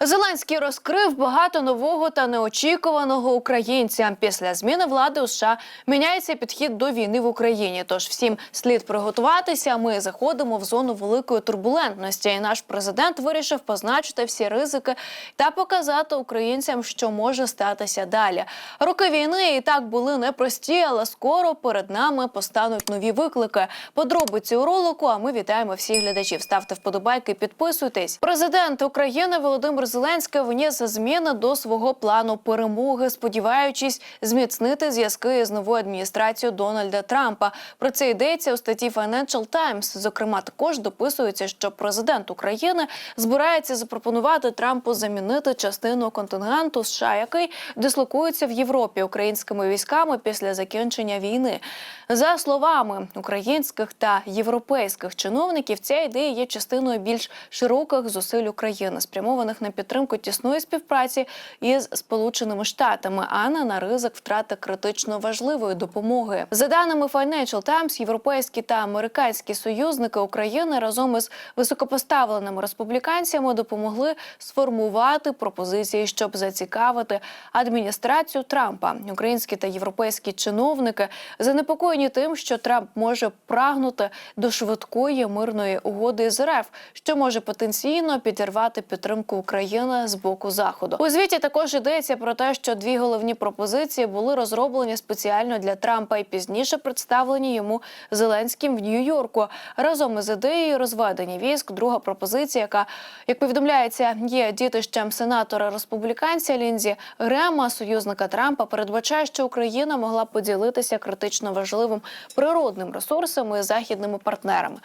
Зеленський розкрив багато нового та неочікуваного українця. Після зміни влади у США міняється підхід до війни в Україні. Тож всім слід приготуватися. Ми заходимо в зону великої турбулентності. І наш президент вирішив позначити всі ризики та показати українцям, що може статися далі. Роки війни і так були непрості, але скоро перед нами постануть нові виклики. Подробиці у ролику. А ми вітаємо всіх глядачів. Ставте вподобайки, підписуйтесь. Президент України Володимир Зеленський вніс зміни до свого плану перемоги, сподіваючись зміцнити зв'язки з новою адміністрацією Дональда Трампа. Про це йдеться у статті Financial Times. Зокрема, також дописується, що президент України збирається запропонувати Трампу замінити частину контингенту США, який дислокується в Європі українськими військами після закінчення війни. За словами українських та європейських чиновників, ця ідея є частиною більш широких зусиль України, спрямованих на підтримку тісної співпраці із Сполученими Штатами, а не на ризик втрати критично важливої допомоги. За даними Financial Times, європейські та американські союзники України разом із високопоставленими республіканцями допомогли сформувати пропозиції, щоб зацікавити адміністрацію Трампа. Українські та європейські чиновники занепокоєні тим, що Трамп може прагнути до швидкої мирної угоди з РФ, що може потенційно підірвати підтримку України з боку заходу. У звіті також йдеться про те, що дві головні пропозиції були розроблені спеціально для Трампа і пізніше представлені йому Зеленським в Нью-Йорку разом із ідеєю розведення військ. Друга пропозиція, яка як повідомляється, є дітищем сенатора республіканця Лінзі Грема, союзника Трампа, передбачає, що Україна могла поділитися критично важливим природним ресурсами із західними партнерами.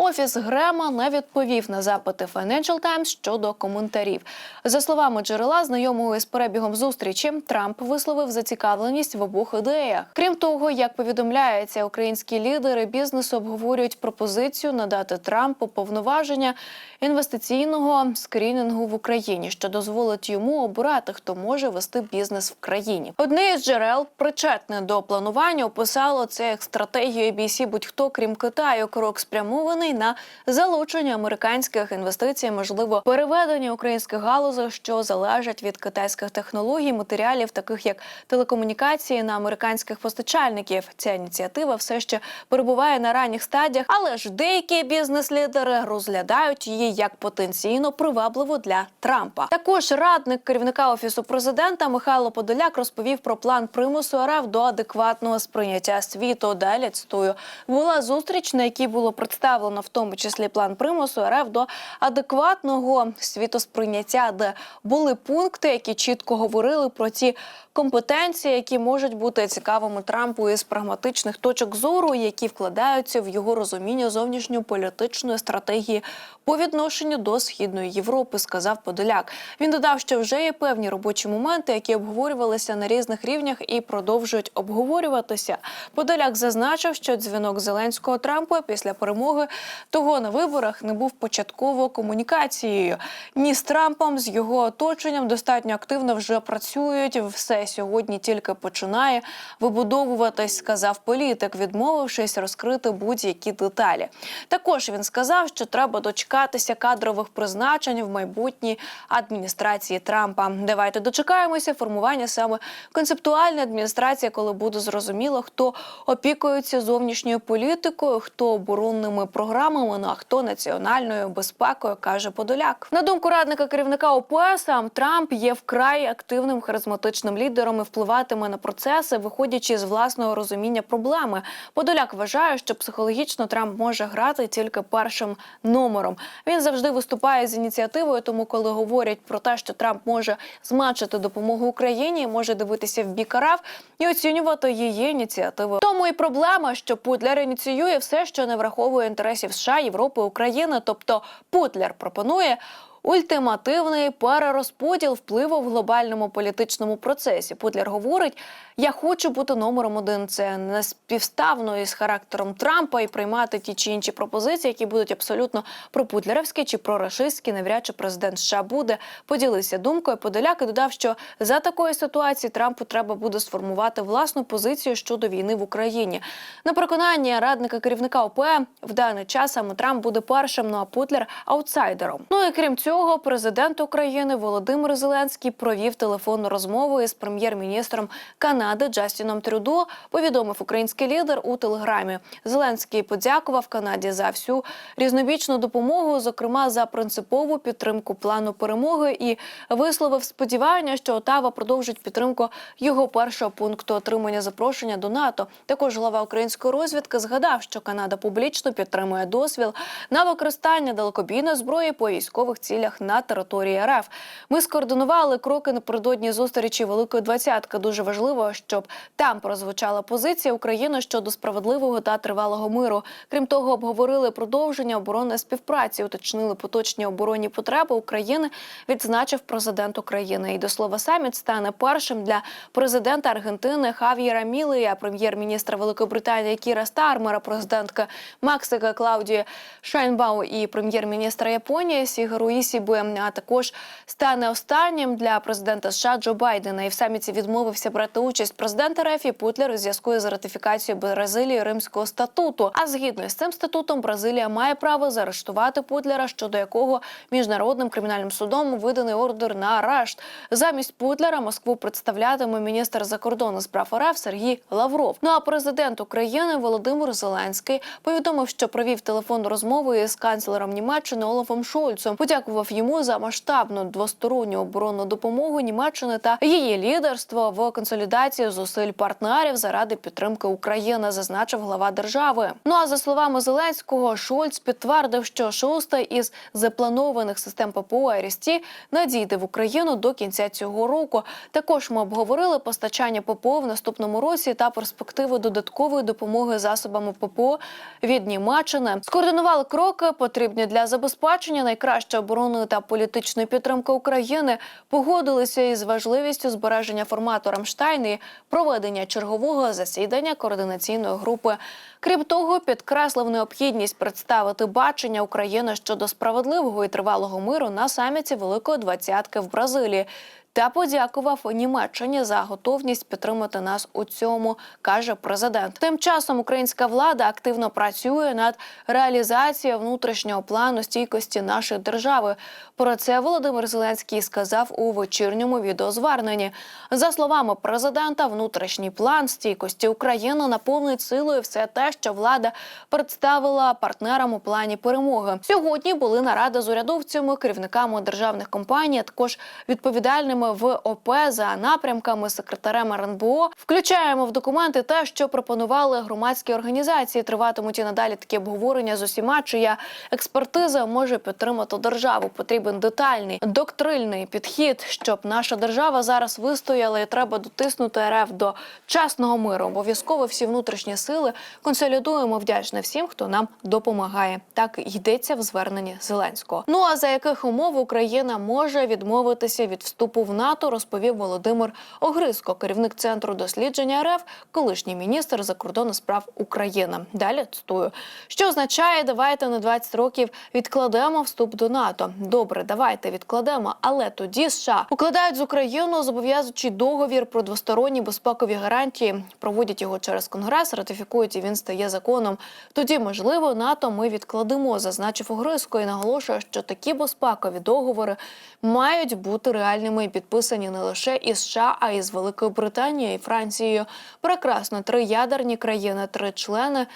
Офіс Грема не відповів на запити Financial Times щодо коментарів. За словами джерела, знайомого із перебігом зустрічі, Трамп висловив зацікавленість в обох ідеях. Крім того, як повідомляється, українські лідери бізнесу обговорюють пропозицію надати Трампу повноваження інвестиційного скрінінгу в Україні, що дозволить йому обирати, хто може вести бізнес в країні. Одне із джерел, причетне до планування, описало це як стратегію ABC будь-хто крім Китаю, крок спрямований на залучення американських інвестицій, можливо, переведення українських галузей, що залежать від китайських технологій, матеріалів, таких як телекомунікації на американських постачальників. Ця ініціатива все ще перебуває на ранніх стадіях, але ж деякі бізнес-лідери розглядають її як потенційно привабливу для Трампа. Також радник керівника офісу президента Михайло Подоляк розповів про план примусу РФ до адекватного сприйняття світу. Далі цитую, була зустріч, на якій було представлено в тому числі план примусу РФ до адекватного світосприйняття, де були пункти, які чітко говорили про ті компетенції, які можуть бути цікавими Трампу із прагматичних точок зору, які вкладаються в його розуміння зовнішньополітичної стратегії по відношенню до східної Європи, сказав Подоляк. Він додав, що вже є певні робочі моменти, які обговорювалися на різних рівнях і продовжують обговорюватися. Подоляк зазначив, що дзвінок Зеленського Трампу після перемоги того на виборах не був початково комунікацією. Ні з Трампом, з його оточенням достатньо активно вже працюють. Все сьогодні тільки починає вибудовуватись, сказав політик, відмовившись розкрити будь-які деталі. Також він сказав, що треба дочекатися кадрових призначень в майбутній адміністрації Трампа. Давайте дочекаємося формування саме концептуальної адміністрації, коли буде зрозуміло, хто опікується зовнішньою політикою, хто оборонними програмами, ну а хто національною безпекою, каже Подоляк. На думку радника керівника ОПС, Трамп є вкрай активним харизматичним лідером і впливатиме на процеси, виходячи з власного розуміння проблеми. Подоляк вважає, що психологічно Трамп може грати тільки першим номером. Він завжди виступає з ініціативою. Тому, коли говорять про те, що Трамп може зменшити допомогу Україні, може дивитися в бік РФ і оцінювати її ініціативи. Тому і проблема, що Путлер ініціює все, що не враховує інтересів США, Європи, України. Тобто Путлер пропонує. Ультимативний перерозподіл впливу в глобальному політичному процесі. Путлер говорить: я хочу бути номером один. Це не співставно із характером Трампа і приймати ті чи інші пропозиції, які будуть абсолютно пропутлерівські чи прорашистські. Навряд чи президент США буде поділився думкою. Подоляк і додав, що за такої ситуації Трампу треба буде сформувати власну позицію щодо війни в Україні. На переконання радника керівника ОП в даний час саме Трамп буде першим, ну а Путлер аутсайдером. Ну і крім цього. Того, президент України Володимир Зеленський провів телефонну розмову із прем'єр-міністром Канади Джастіном Трюдо. Повідомив український лідер у телеграмі. Зеленський подякував Канаді за всю різнобічну допомогу, зокрема за принципову підтримку плану перемоги, і висловив сподівання, що Отава продовжить підтримку його першого пункту отримання запрошення до НАТО. Також глава української розвідки згадав, що Канада публічно підтримує дозвіл на використання далекобійної зброї по військових цілях на території РФ. Ми скоординували кроки напередодні зустрічі Великої двадцятки. Дуже важливо, щоб там прозвучала позиція України щодо справедливого та тривалого миру. Крім того, обговорили продовження оборонної співпраці, уточнили поточні оборонні потреби України. Відзначив президент України. І до слова, саміт стане першим для президента Аргентини Хав'єра Мілея, прем'єр-міністра Великої Британії Кіра Стармера, президентка Мексика Клаудії Шайнбау і прем'єр-міністра Японії Сігару Ісібе, а також стане останнім для президента США Джо Байдена. І в саміті відмовився брати участь президент РФ і Путлер у зв'язку з ратифікацією Бразилії Римського статуту. А згідно з цим статутом, Бразилія має право заарештувати Путлера, щодо якого міжнародним кримінальним судом виданий ордер на арешт. Замість Путлера Москву представлятиме міністр закордонних справ РФ Сергій Лавров. Ну а президент України Володимир Зеленський повідомив, що провів телефонну розмову із канцлером Німеччини Олафом Шольцем. Подякував йому за масштабну двосторонню оборонну допомогу Німеччини та її лідерство в консолідації зусиль партнерів заради підтримки України, зазначив глава держави. Ну а за словами Зеленського, Шольц підтвердив, що шоста із запланованих систем ППО «Арісті» надійде в Україну до кінця цього року. Також ми обговорили постачання ППО в наступному році та перспективи додаткової допомоги засобами ППО від Німеччини. Скоординували кроки, потрібні для забезпечення найкращої оборонної та політичної підтримки України. Погодилися із важливістю збереження формату Рамштайн і проведення чергового засідання координаційної групи. Крім того, підкреслив необхідність представити бачення України щодо справедливого і тривалого миру на саміті Великої двадцятки в Бразилії. Та подякував Німеччині за готовність підтримати нас у цьому, каже президент. Тим часом українська влада активно працює над реалізацією внутрішнього плану стійкості нашої держави. Про це Володимир Зеленський сказав у вечірньому відеозверненні. За словами президента, внутрішній план стійкості України наповнить силою все те, що влада представила партнерам у плані перемоги. Сьогодні були наради з урядовцями, керівниками державних компаній, а також відповідальними в ОП за напрямками секретарем РНБО. Включаємо в документи те, що пропонували громадські організації. Триватимуть і надалі такі обговорення з усіма, чия експертиза може підтримати державу. Потрібен детальний доктрильний підхід, щоб наша держава зараз вистояла, і треба дотиснути РФ до чесного миру. Обов'язково всі внутрішні сили консолідуємо вдячне всім, хто нам допомагає. Так йдеться в зверненні Зеленського. Ну а за яких умов Україна може відмовитися від вступу НАТО, розповів Володимир Огризко, керівник центру дослідження РФ, колишній міністр закордонних справ України. Далі цитую, що означає, давайте на 20 років відкладемо вступ до НАТО. Добре, давайте відкладемо, але тоді США укладають з Україною зобов'язуючий договір про двосторонні безпекові гарантії, проводять його через конгрес, ратифікують і він стає законом. Тоді, можливо, НАТО ми відкладемо, зазначив Огризко і наголошує, що такі безпекові договори мають бути реальними підписані не лише із США, а й з Великою Британією і Францією. Прекрасно, три ядерні країни, три члени.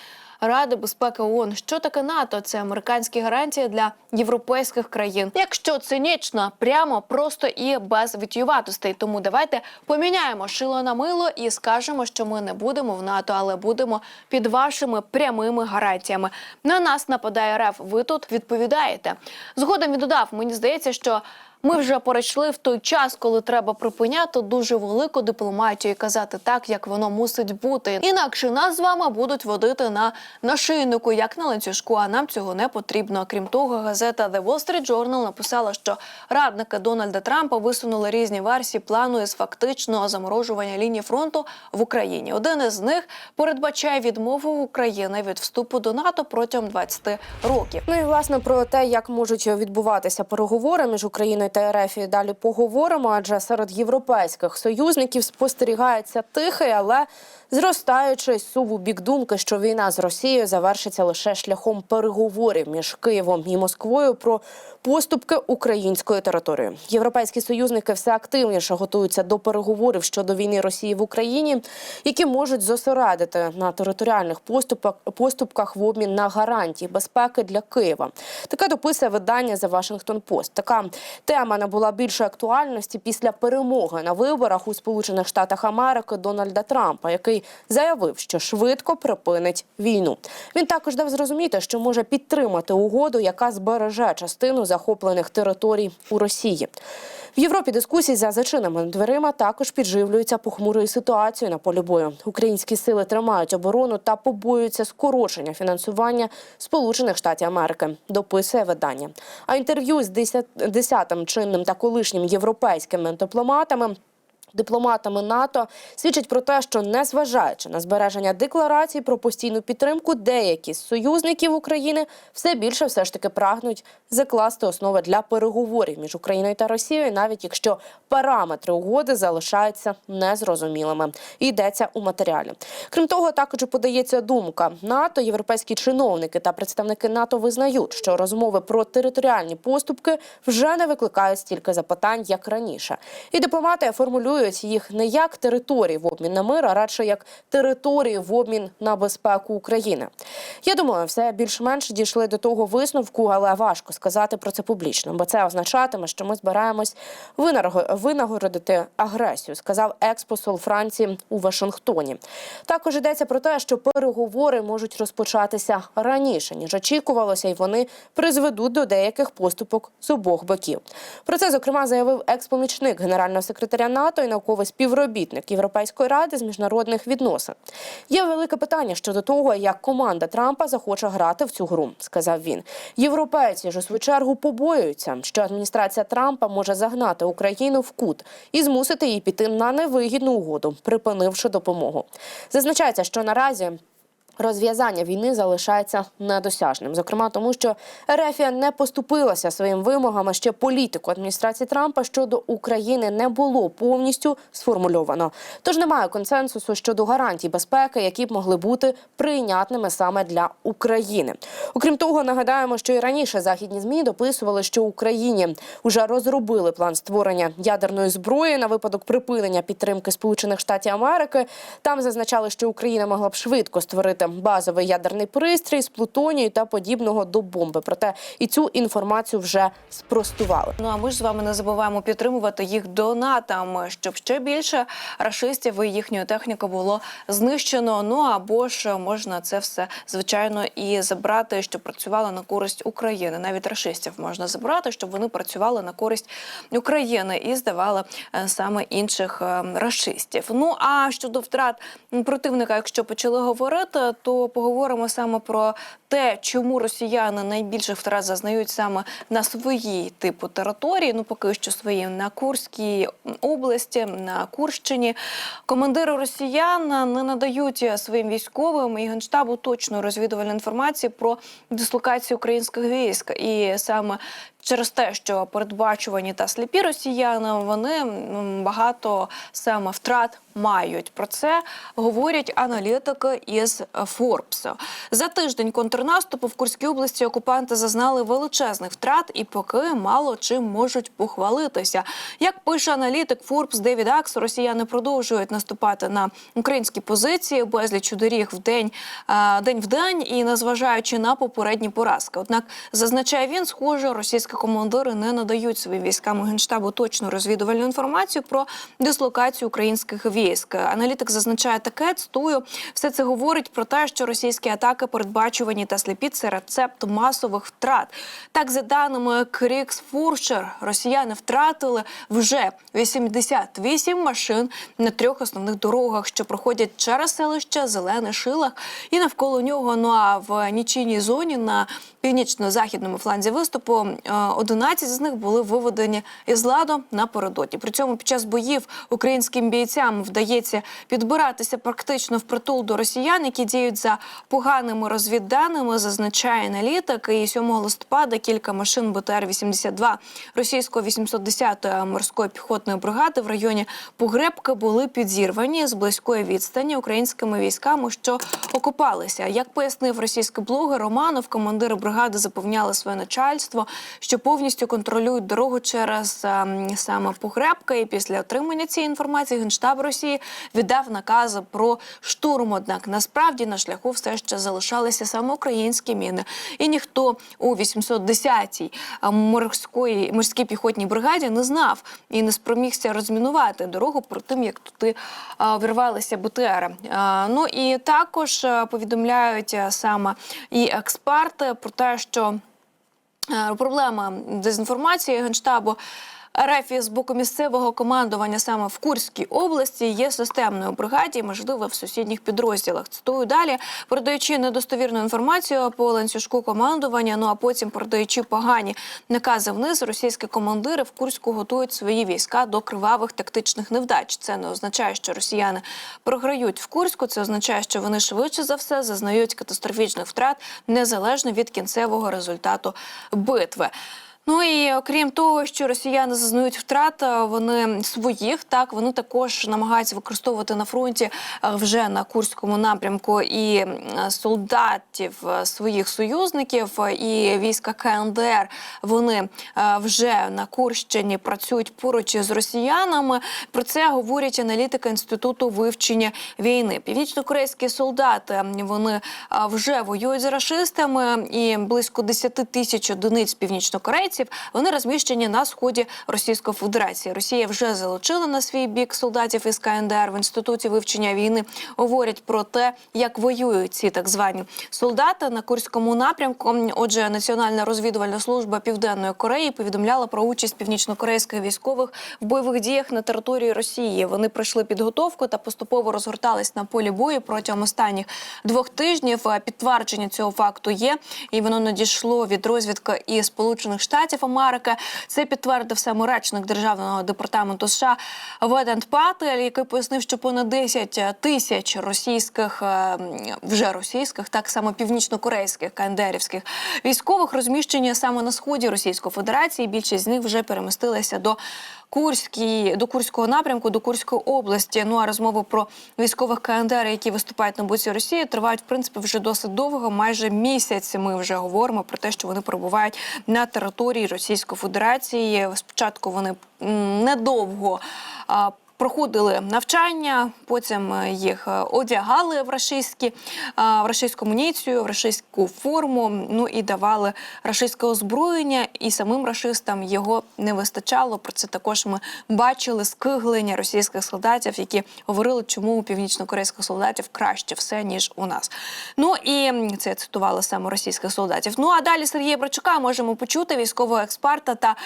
Ради безпеки ООН. Що таке НАТО? Це американські гарантії для європейських країн. Якщо цинічно, прямо просто і без відюватостей. Тому давайте поміняємо шило на мило і скажемо, що ми не будемо в НАТО, але будемо під вашими прямими гарантіями. На нас нападає РФ. Ви тут відповідаєте. Згодом він додав. Мені здається, що. Ми вже перейшли в той час, коли треба припиняти дуже велику дипломатію і казати так, як воно мусить бути. Інакше нас з вами будуть водити на нашийнику, як на ланцюжку. А нам цього не потрібно. Крім того, газета The Wall Street Journal написала, що радники Дональда Трампа висунули різні версії плану із фактичного заморожування лінії фронту в Україні. Один із них передбачає відмову України від вступу до НАТО протягом 20 років. Ну і власне про те, як можуть відбуватися переговори між Україною та РФ далі поговоримо, адже серед європейських союзників спостерігається тихий, але зростаючий сув у бік думки, що війна з Росією завершиться лише шляхом переговорів між Києвом і Москвою про поступки української території. Європейські союзники все активніше готуються до переговорів щодо війни Росії в Україні, які можуть зосередити на територіальних поступах поступках в обмін на гарантії безпеки для Києва. Таке дописує видання The Washington Post. Така тема набула більше актуальності після перемоги на виборах у Сполучених Штатах Америки Дональда Трампа, який заявив, що швидко припинить війну. Він також дав зрозуміти, що може підтримати угоду, яка збереже частину захоплених територій у Росії. В Європі дискусії за зачиненими дверима також підживлюються похмурою ситуацією на полі бою. Українські сили тримають оборону та побоюються скорочення фінансування Сполучених Штатів Америки. Дописує видання. А інтерв'ю з 10-тим чинним та колишнім європейськими дипломатами. Дипломатами НАТО свідчить про те, що незважаючи на збереження декларацій про постійну підтримку, деякі з союзників України все більше все ж таки прагнуть закласти основи для переговорів між Україною та Росією, навіть якщо параметри угоди залишаються незрозумілими. Йдеться у матеріалі. Крім того, також подається думка НАТО. Європейські чиновники та представники НАТО визнають, що розмови про територіальні поступки вже не викликають стільки запитань, як раніше. І дипломати формулюють їх не як території в обмін на мир, а радше як території в обмін на безпеку України. Я думаю, все більш-менш дійшли до того висновку, але важко сказати про це публічно, бо це означатиме, що ми збираємось винагородити агресію, сказав експосол Франції у Вашингтоні. Також йдеться про те, що переговори можуть розпочатися раніше ніж очікувалося, і вони призведуть до деяких поступок з обох боків. Про це зокрема заявив екс-помічник генерального секретаря НАТО науковий співробітник Європейської ради з міжнародних відносин. Є велике питання щодо того, як команда Трампа захоче грати в цю гру, сказав він. Європейці ж у свою чергу побоюються, що адміністрація Трампа може загнати Україну в кут і змусити її піти на невигідну угоду, припинивши допомогу. Зазначається, що наразі. Розв'язання війни залишається недосяжним, зокрема тому, що Ерефія не поступилася своїм вимогам, ще політику адміністрації Трампа щодо України не було повністю сформульовано. Тож немає консенсусу щодо гарантій безпеки, які б могли бути прийнятними саме для України. Окрім того, нагадаємо, що і раніше західні змі дописували, що Україні вже розробили план створення ядерної зброї на випадок припинення підтримки Сполучених Штатів Америки. Там зазначали, що Україна могла б швидко створити базовий ядерний пристрій з плутонію та подібного до бомби. Проте і цю інформацію вже спростували. Ну а ми ж з вами не забуваємо підтримувати їх донатами, щоб ще більше рашистів і їхньої техніки було знищено. Ну або ж можна це все звичайно і забрати, щоб працювало на користь України. Навіть рашистів можна забрати, щоб вони працювали на користь України і здавали е, саме інших е, рашистів. Ну а щодо втрат противника, якщо почали говорити, то поговоримо саме про те, чому росіяни найбільших втрат зазнають саме на своїй типу території. Ну поки що свої на Курській області, на Курщині. Командири росіян не надають своїм військовим і генштабу точної розвідувальної інформації про дислокацію українських військ, і саме через те, що передбачувані та сліпі росіяни, вони багато саме втрат мають. Про це говорять аналітики із Форбсу. За тиждень контрнаступу в Курській області окупанти зазнали величезних втрат і поки мало чим можуть похвалитися. Як пише аналітик Форбс Девід Акс, росіяни продовжують наступати на українські позиції безліч доріг в день, день в день і незважаючи на попередні поразки. Однак зазначає він, схоже, російські командири не надають своїм військам у генштабу точну розвідувальну інформацію про дислокацію українських військ. Аналітик зазначає таке цитую, все це говорить про те, що російські атаки передбачувані та сліпі це рецепт масових втрат. Так, за даними Кріксфуршер, росіяни втратили вже 88 машин на трьох основних дорогах, що проходять через селище Зелений Шилах і навколо нього. Ну а в нічийній зоні на північно-західному фланзі виступу е, 11 з них були виведені із ладу напередодні. При цьому під час боїв українським бійцям вдається підбиратися практично впритул до росіян, які діють за поганими розвідданими, зазначає аналітик. І 7 листопада кілька машин БТР-82 російської 810-ї морської піхотної бригади в районі Погребки були підірвані з близької відстані українськими військами, що окупалися. Як пояснив російський блогер Романов, командири бригади запевняли своє начальство, що повністю контролюють дорогу через ем, саме Погребка. І після отримання цієї інформації генштаб Росії віддав накази про штурм. Однак насправді на шляху все ще залишалися саме українські міни, і ніхто у 810-й морської морській піхотній бригаді не знав і не спромігся розмінувати дорогу про тим, як туди а, вірвалися БТРи. А, Ну і також повідомляють саме і експерти про те, що Е, Проблема дезінформації генштабу РФ з боку місцевого командування саме в Курській області є системною бригаді, можливо, в сусідніх підрозділах. Цитую далі, передаючи недостовірну інформацію по ланцюжку командування. Ну а потім передаючи погані накази вниз, російські командири в Курську готують свої війська до кривавих тактичних невдач. Це не означає, що росіяни програють в Курську. Це означає, що вони швидше за все зазнають катастрофічних втрат незалежно від кінцевого результату битви. Ну і окрім того, що росіяни зазнають втрат, е, вони своїх так вони також намагаються використовувати на фронті е, вже на курському напрямку і солдатів е, своїх союзників і війська КНДР. Вони вже на Курщині працюють поруч із росіянами. Про це говорять аналітики інституту вивчення війни. Північнокорейські солдати вони вже воюють з рашистами, і близько 10 тисяч одиниць північнокорейців вони розміщені на сході Російської Федерації. Росія вже залучила на свій бік солдатів із КНДР в інституті вивчення війни. Говорять про те, як воюють ці так звані солдати на Курському напрямку. Отже, Національна розвідувальна служба Південної Кореї повідомляла про участь північнокорейських військових в бойових діях на території Росії. Вони пройшли підготовку та поступово розгортались на полі бою протягом останніх двох тижнів. Підтвердження цього факту є, і воно надійшло від розвідки і Сполучених Штатів Америки. Це підтвердив саме речник державного департаменту США Ведент Патель, який пояснив, що понад 10 тисяч російських е, вже російських, так само північнокорейських кандерівських військових розміщені саме на сході Російської Федерації. Більшість з них вже перемістилися до Курській до Курського напрямку, до Курської області. Ну а розмови про військових КНДР, які виступають на боці Росії, тривають в принципі вже досить довго. Майже місяць ми вже говоримо про те, що вони перебувають на території Російської Федерації. Спочатку вони недовго. Проходили навчання, потім е, їх е, одягали в рашистські, в рашистську амуніцію, в рашистську форму. Ну і давали рашистське озброєння, і самим рашистам його не вистачало. Про це також ми бачили скиглення російських солдатів, які говорили, чому у північно-корейських солдатів краще все ніж у нас. Ну і це я цитувала саме російських солдатів. Ну а далі Сергія Брачука можемо почути військового експерта та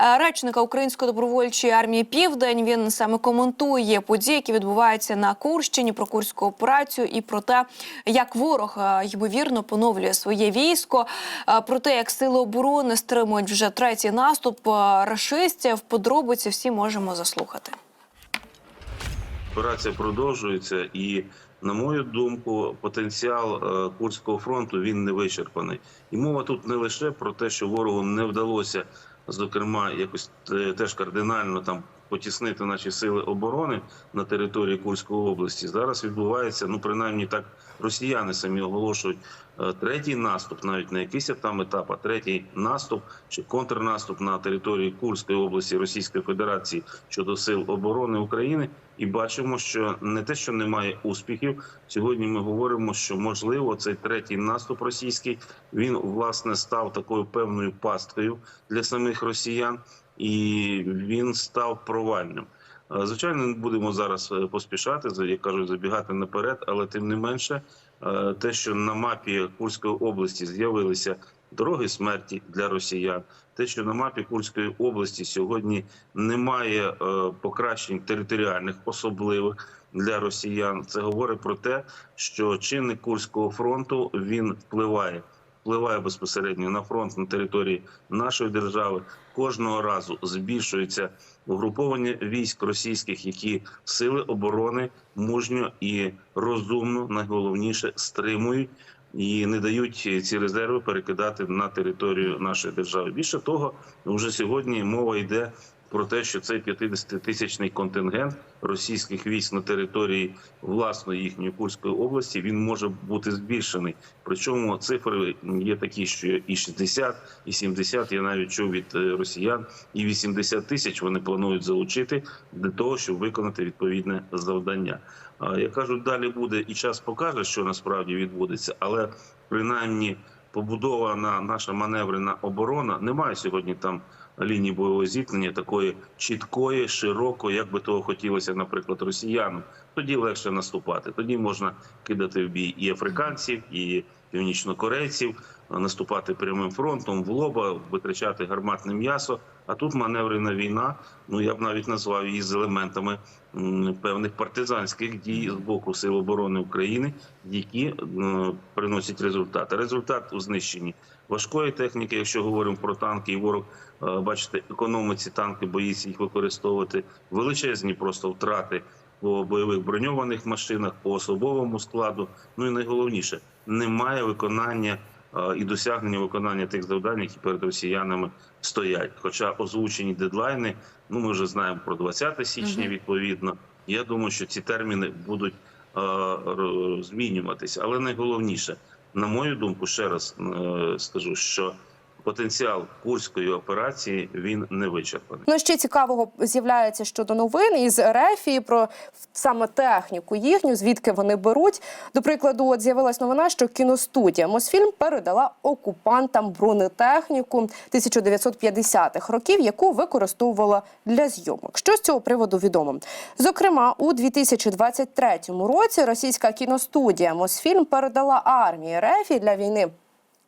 е, речника Української добровольчої армії Південь. Він саме коментує події, які відбуваються на Курщині, про курську операцію і про те, як ворог е, ймовірно поновлює своє військо, е, про те, як сили оборони стримують вже третій наступ е, рашистів. Подробиці всі можемо заслухати. Операція продовжується, і на мою думку, потенціал Курського фронту він не вичерпаний. І мова тут не лише про те, що ворогу не вдалося, зокрема, якось теж кардинально там потіснити наші сили оборони на території Курської області. Зараз відбувається, ну принаймні так росіяни самі оголошують третій наступ, навіть не якийсь там етап, а третій наступ чи контрнаступ на території Курської області Російської Федерації щодо сил оборони України. І бачимо, що не те, що немає успіхів. Сьогодні ми говоримо, що можливо цей третій наступ російський він власне став такою певною пасткою для самих росіян, і він став провальним. Е, Звичайно, не будемо зараз е, поспішати, як кажуть, забігати наперед, але тим не менше, е, те, що на мапі Курської області з'явилися дороги смерті для росіян, те, що на мапі Курської області сьогодні немає е, покращень територіальних особливих для росіян, це говорить про те, що чинник Курського фронту він впливає впливає безпосередньо на фронт на території нашої держави. Кожного разу збільшується угруповання військ російських, які сили оборони мужньо і розумно, найголовніше, стримують і не дають ці резерви перекидати на територію нашої держави. Більше того, вже сьогодні мова йде про те, що цей 50-тисячний контингент російських військ на території власної їхньої Курської області він може бути збільшений. Причому цифри є такі, що і 60, і 70, Я навіть чув від е, росіян, і 80 тисяч вони планують залучити для того, щоб виконати відповідне завдання. Я кажу, далі буде і час покаже, що насправді відбудеться, але принаймні побудована наша маневрена оборона. Немає сьогодні там лінії бойового зіткнення такої чіткої, широкої, як би того хотілося, наприклад, росіянам. Тоді легше наступати. Тоді можна кидати в бій і африканців, і північнокорейців, наступати прямим фронтом в лоба, витрачати гарматне м'ясо. А тут маневрена війна. Ну я б навіть назвав її з елементами певних партизанських дій з боку Сил оборони України, які приносять результати. Результат у знищенні важкої техніки, якщо говоримо про танки, і ворог е, бачите, економиці танки боїться їх використовувати величезні просто втрати по бойових броньованих машинах, по особовому складу. Ну і найголовніше немає виконання е, і досягнення виконання тих завдань, які перед росіянами стоять. Хоча озвучені дедлайни, ну ми вже знаємо про 20 січня. Відповідно, я думаю, що ці терміни будуть змінюватися. Але найголовніше, на мою думку, ще раз е, скажу, що потенціал курської операції він не вичерпаний. Ну ще цікавого з'являється щодо новин із РФ про саме техніку їхню, звідки вони беруть. До прикладу, от з'явилась новина, що кіностудія Мосфільм передала окупантам бронетехніку 1950-х років, яку використовувала для зйомок. Що з цього приводу відомо? Зокрема, у 2023 році російська кіностудія Мосфільм передала армії РФ для війни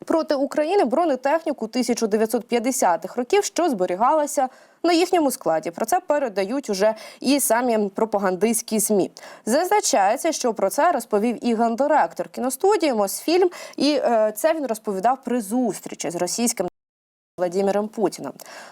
проти України бронетехніку 1950-х років, що зберігалася на їхньому складі. Про це передають уже і самі пропагандистські змі. Зазначається, що про це розповів і гендиректор кіностудії Мосфільм, і е, це він розповідав при зустрічі з російським. Владимиром Путіним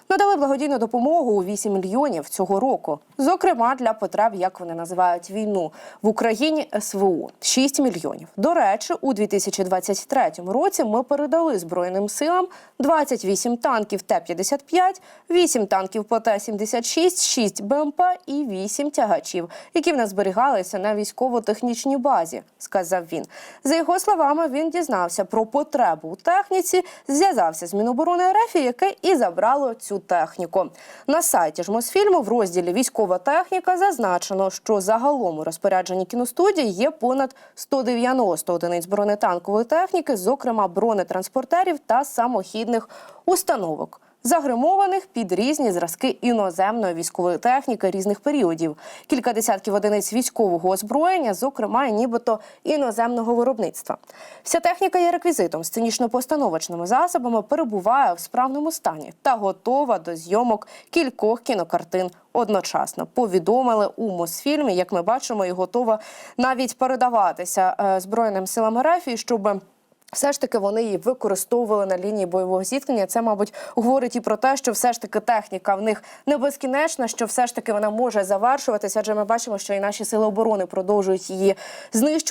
надали благодійну допомогу у 8 мільйонів цього року, зокрема для потреб, як вони називають війну в Україні СВУ 6 мільйонів. До речі, у 2023 році ми передали збройним силам 28 танків Т-55, 8 танків ПТ-76, 6 БМП і 8 тягачів, які в нас зберігалися на військово-технічній базі, сказав він. За його словами, він дізнався про потребу у техніці, зв'язався з Міноборони РФ, яке і забрало цю техніку. На сайті ж Мосфільму в розділі Військова техніка зазначено, що загалом у розпорядженні кіностудії є понад 190 одиниць бронетанкової техніки, зокрема бронетранспортерів та самохідних установок. Загримованих під різні зразки іноземної військової техніки різних періодів, кілька десятків одиниць військового озброєння, зокрема і нібито іноземного виробництва. Вся техніка є реквізитом, сценічно-постановочними засобами перебуває в справному стані та готова до зйомок кількох кінокартин одночасно. Повідомили у Мосфільмі, як ми бачимо, і готова навіть передаватися е, збройним силам РФ, щоб все ж таки вони її використовували на лінії бойового зіткнення. Це, мабуть, говорить і про те, що все ж таки техніка в них не безкінечна, що все ж таки вона може завершуватися. Адже ми бачимо, що і наші сили оборони продовжують її знищувати.